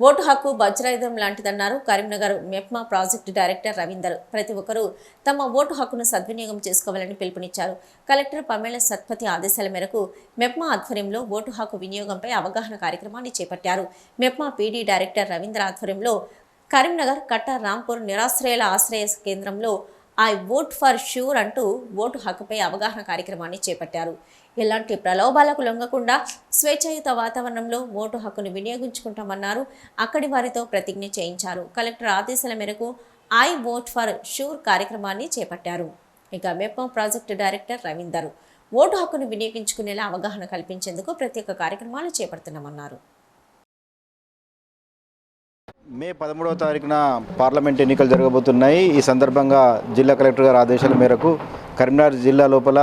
Vote హక్కు వజ్రాయుధం లాంటిదన్నారు కరీంనగర్ మెప్మా ప్రాజెక్టు డైరెక్టర్ రవీందర్. ప్రతి ఒక్కరూ తమ ఓటు హక్కును సద్వినియోగం చేసుకోవాలని పిలుపునిచ్చారు. కలెక్టర్ పమేళ సత్పతి ఆదేశాల మేరకు మెప్మా ఆధ్వర్యంలో ఓటు హక్కు వినియోగంపై అవగాహన కార్యక్రమాన్ని చేపట్టారు. మెప్మా పీడీ డైరెక్టర్ రవీంద్ర ఆధ్వర్యంలో కరీంనగర్ కట్ట రాంపూర్ నిరాశ్రయాల ఆశ్రయ కేంద్రంలో ఐ ఓట్ ఫర్ ష్యూర్ అంటూ ఓటు హక్కుపై అవగాహన కార్యక్రమాన్ని చేపట్టారు. ఎలాంటి ప్రలోభాలకు లొంగకుండా స్వేచ్ఛాయుత వాతావరణంలో ఓటు హక్కును వినియోగించుకుంటామన్నారు. అక్కడి వారితో ప్రతిజ్ఞ చేయించారు. కలెక్టర్ ఆదేశాల మేరకు ఐ ఓట్ ఫర్ షూర్ కార్యక్రమాన్ని చేపట్టారు. ఇక MEPMA project director Ravinder vote హక్కును వినియోగించుకునేలా అవగాహన కల్పించేందుకు ప్రత్యేక కార్యక్రమాలు చేపడుతున్నామన్నారు. మే పదమూడవ తారీఖున పార్లమెంట్ ఎన్నికలు జరగబోతున్నాయి. ఈ సందర్భంగా జిల్లా కలెక్టర్ గారి ఆదేశాల మేరకు కరీంనగర్ జిల్లా లోపల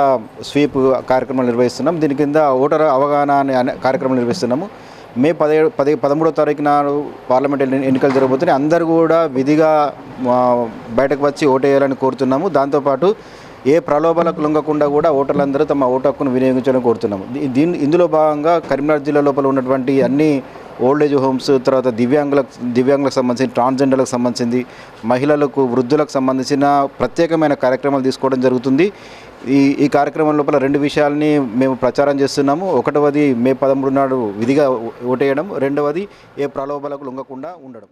స్వీప్ కార్యక్రమాలు నిర్వహిస్తున్నాం. దీని కింద ఓటర్ అవగాహన అనే కార్యక్రమం నిర్వహిస్తున్నాము. మే పదిహేడు పది పదమూడవ తారీఖు నాడు పార్లమెంట్ ఎన్నికలు జరగబోతున్నాయి. అందరూ కూడా విధిగా బయటకు వచ్చి ఓటేయాలని కోరుతున్నాము. దాంతోపాటు ఏ ప్రలోభాలకు లొంగకుండా కూడా ఓటర్లందరూ తమ ఓటు హక్కును వినియోగించాలని కోరుతున్నాము. దీని ఇందులో భాగంగా కరీంనగర్ జిల్లా లోపల ఉన్నటువంటి అన్ని ఓల్డ్ ఏజ్ హోమ్స్ తర్వాత దివ్యాంగులకు దివ్యాంగులకు సంబంధించి ట్రాన్స్జెండర్లకు సంబంధించింది మహిళలకు వృద్ధులకు సంబంధించిన ప్రత్యేకమైన కార్యక్రమాలు తీసుకోవడం జరుగుతుంది. ఈ ఈ కార్యక్రమం లోపల రెండు విషయాల్ని మేము ప్రచారం చేస్తున్నాము. ఒకటవది మే పదమూడు నాడు విధిగా ఓటేయడం. రెండవది ఏ ప్రలోభాలకు లొంగకుండా ఉండడం.